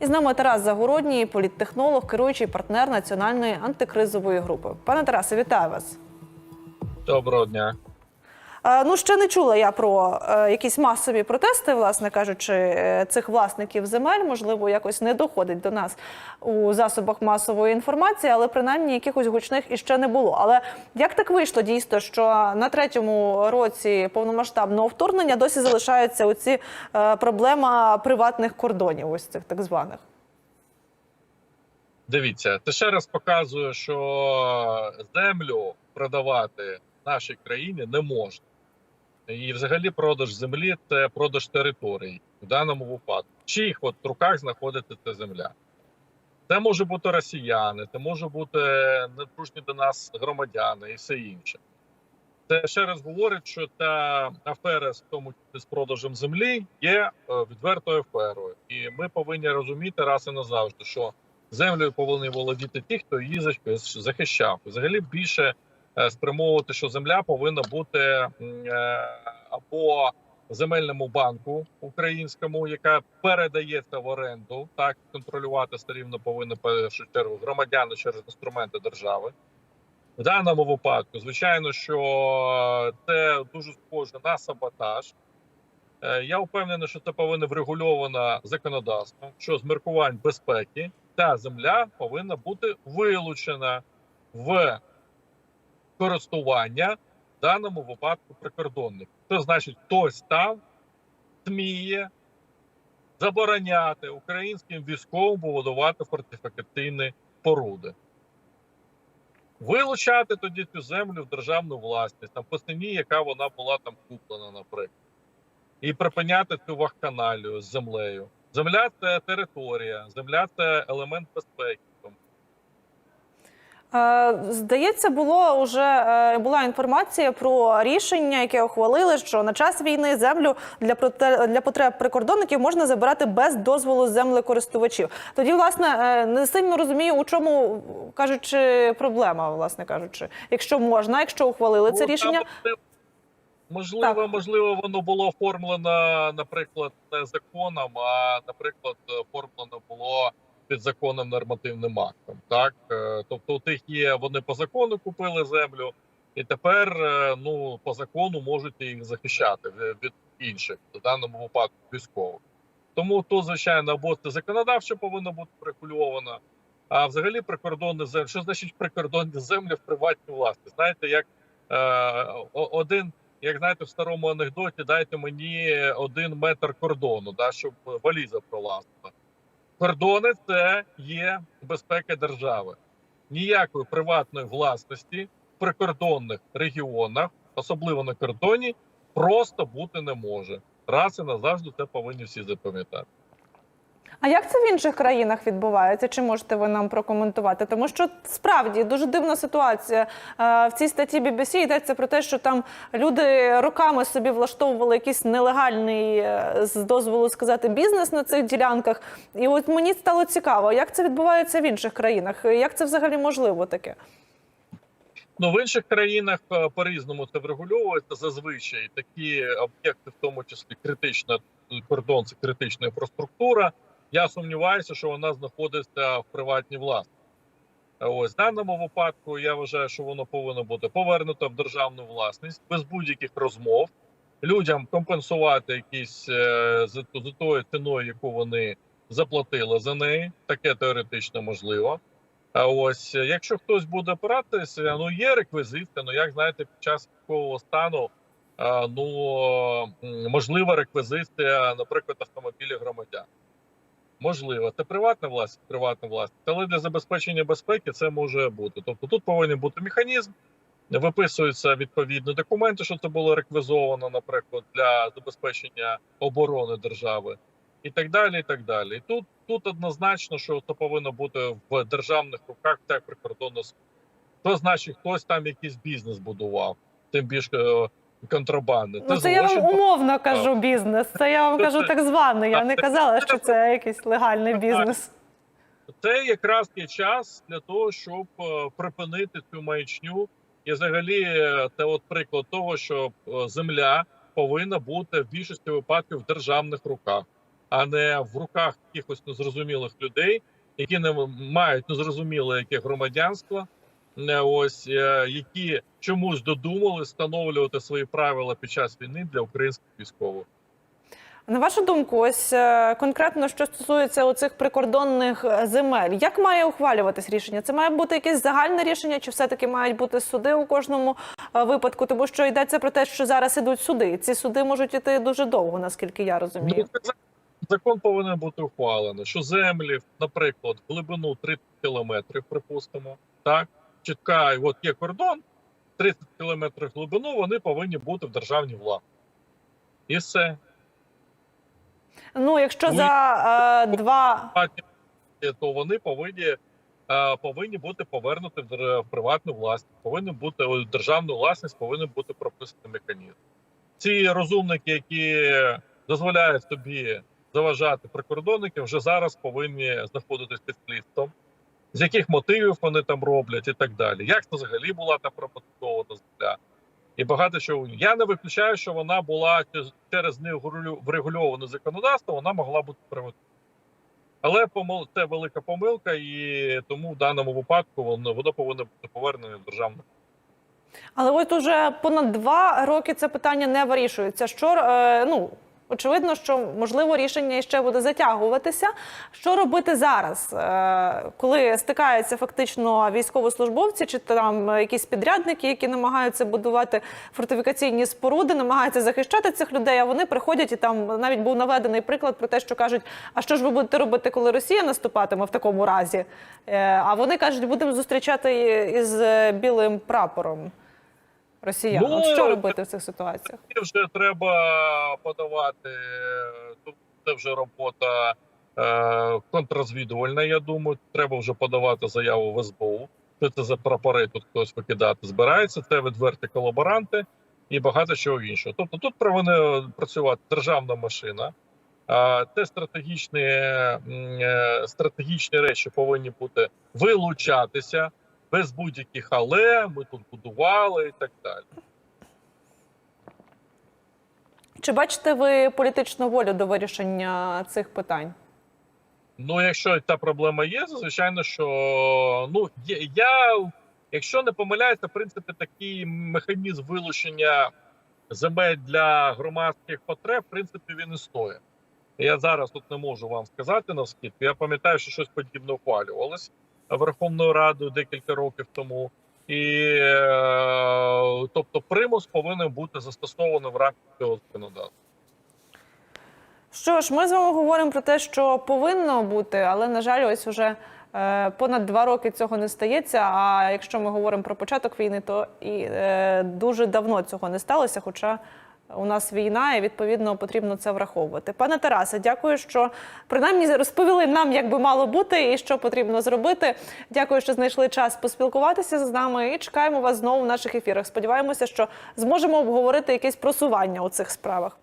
І з нами Тарас Загородній, політтехнолог, керуючий партнер національної антикризової групи. Пане Тарасе, вітаю вас. Доброго дня. Ну, ще не чула я про е, якісь масові протести, власне кажучи, е, цих власників земель. Можливо, якось не доходить до нас у засобах масової інформації, але принаймні якихось гучних іще не було. Але як так вийшло дійсно, що на третьому році повномасштабного вторгнення досі залишається оці е, проблема приватних кордонів, ось цих так званих? Дивіться, це ще раз показує, що землю продавати нашій країні не можна. І взагалі продаж землі це продаж територій в даному випадку. В чиїх от руках знаходиться ця земля? Це може бути росіяни, це може бути недружні до нас громадяни і все інше. Це ще раз говорить, що та афера з тому з продажем землі є е, відвертою аферою. І ми повинні розуміти раз і назавжди, що землею повинні володіти ті, хто її захищав. Взагалі більше спрямовувати, що земля повинна бути е, або земельному банку українському, яка передається в оренду, так контролювати все рівно повинні першу чергу громадяни через інструменти держави. В даному випадку, звичайно, що це дуже схоже на саботаж. Е, Я впевнений, що це повинно врегульовано законодавством, що з міркувань безпеки та земля повинна бути вилучена в користування в даному випадку прикордонник. Це значить, хтось там сміє забороняти українським військовим будувати фортифікаційні споруди. Вилучати тоді цю землю в державну власність, там по ціні, яка вона була там куплена, наприклад, і припиняти цю вахканалію з землею. Земля це територія, земля це елемент безпеки. Е, Здається, було вже е, була інформація про рішення, яке ухвалили, що на час війни землю для для потреб прикордонників можна забирати без дозволу землекористувачів. Тоді, власне, е, не сильно розумію, у чому кажучи проблема, власне кажучи, якщо можна, якщо ухвалили це Ну, рішення. Можливо, Так. можливо, воно було оформлено, наприклад, не законом, а наприклад, оформлено було підзаконним нормативним актом. Так, Е, тобто, у тих є вони по закону купили землю, і тепер е, ну по закону можуть їх захищати від- інших, в даному випадку військових. Тому то, звичайно, або це законодавчо повинно бути регульовано, а взагалі прикордонні землі. Що значить прикордонні землі в приватній власності? Знаєте, як е, один як знаєте, в старому анекдоті дайте мені один метр кордону, да, щоб валіза пролазила. Кордони це є безпека держави. Ніякої приватної власності в прикордонних регіонах, особливо на кордоні, просто бути не може. Раз і назавжди це повинні всі запам'ятати. А як це в інших країнах відбувається? Чи можете ви нам прокоментувати? Тому що справді дуже дивна ситуація. Е, В цій статті BBC йдеться про те, що там люди роками собі влаштовували якийсь нелегальний е, з дозволу сказати бізнес на цих ділянках. І от мені стало цікаво, як це відбувається в інших країнах? Як це взагалі можливо таке? Ну в інших країнах е, по-різному це врегульовується зазвичай такі об'єкти, в тому числі критична кордон, це критична інфраструктура. Я сумніваюся, що вона знаходиться в приватній власності. Е, Ось в даному випадку я вважаю, що воно повинно бути повернуто в державну власність без будь-яких розмов. Людям компенсувати якісь е, за, тою ціною, яку вони заплатили за неї. Таке теоретично можливо. А ось е, якщо хтось буде опиратися, ну є реквізити. Ну як знаєте, під час військового стану а, ну можлива реквізиція, наприклад, автомобілів громадян. Можливо, це приватна власність, приватна власність, але для забезпечення безпеки це може бути. Тобто тут повинен бути механізм, виписуються відповідні документи, що це було реквізовано, наприклад, для забезпечення оборони держави, і так далі. І так далі. І тут тут однозначно, що це повинно бути в державних руках та прикордонна служба. Що значить, хтось там якийсь бізнес будував, тим більше е, контрабанди. Ну, це я вам умовно кажу бізнес. Це я вам кажу так званий. Я не казала, що це якийсь легальний бізнес. Це якраз є час для того, щоб е, припинити цю маячню. І взагалі, е, це от приклад того, що е, земля повинна бути в більшості випадків в державних руках. а не в руках якихось незрозумілих людей, які не мають незрозуміле яке громадянство. Ось е, які чомусь додумали встановлювати свої правила під час війни для українських військових. На вашу думку, ось е, конкретно що стосується оцих прикордонних е, земель, як має ухвалюватись рішення? Це має бути якесь загальне рішення, чи все-таки мають бути суди у кожному випадку? Тому що йдеться про те, що зараз ідуть суди. Ці суди можуть іти дуже довго, наскільки я розумію. Ну, закон повинен бути ухвалений, що землі, наприклад, в глибину 30 кілометрів, припустимо, так чітка, от є кордон, 30 кілометрів глибину, вони повинні бути в державній владі. І все. Ну, якщо Ну, за е, два То вони повинні, е, повинні бути повернуті в в приватну власність, повинні бути державну власність, повинен бути прописаний механізм. Ці розумники, які дозволяють собі заважати прикордонників, вже зараз повинні знаходитись під слідством. З яких мотивів вони там роблять і так далі. Як це взагалі була та пропотована земля? І багато що я не виключаю, що вона була через- неврегульоване законодавство, вона могла бути приватизована. Але помил це велика помилка, і тому в даному випадку воно, воно повинно бути повернене в державну. Але от уже понад два роки це питання не вирішується. Що е, ну очевидно, що можливо рішення ще буде затягуватися. Що робити зараз, е, коли стикаються фактично військовослужбовці чи там якісь підрядники, які намагаються будувати фортифікаційні споруди, намагаються захищати цих людей. А вони приходять і там навіть був наведений приклад про те, що кажуть: а що ж ви будете робити, коли Росія наступатиме в такому разі? Е, А вони кажуть, будемо зустрічати із білим прапором. Росіян. Ну, От що робити в цих ситуаціях? І вже треба подавати. е, Тут це вже робота е, контррозвідувальна. Я думаю, треба вже подавати заяву в СБУ. Що це за прапори тут хтось викидати збирається. Це відверті колаборанти і багато чого іншого. Тобто тут повинна працювати державна машина. А це стратегічні, е, стратегічні речі повинні бути вилучатися без будь-яких але ми тут будували і так далі. Чи бачите ви політичну волю до вирішення цих питань? Ну, якщо та проблема є, звичайно, що ну я, якщо не помиляюся, в принципі, такий механізм вилучення земель для громадських потреб, в принципі, він існує. Я зараз тут не можу вам сказати навскільки. Я пам'ятаю, що щось подібне ухвалювалось Верховною Радою декілька років тому. І е, тобто примус повинен бути застосований в рамках цього законодавства. Що ж, ми з вами говоримо про те, що повинно бути, але на жаль, ось уже е, понад два роки цього не стається. А якщо ми говоримо про початок війни, то і е, дуже давно цього не сталося. Хоча у нас війна, і відповідно потрібно це враховувати. Пане Тарасе, дякую, що принаймні розповіли нам, як би мало бути і що потрібно зробити. Дякую, що знайшли час поспілкуватися з нами. І чекаємо вас знову в наших ефірах. Сподіваємося, що зможемо обговорити якесь просування у цих справах.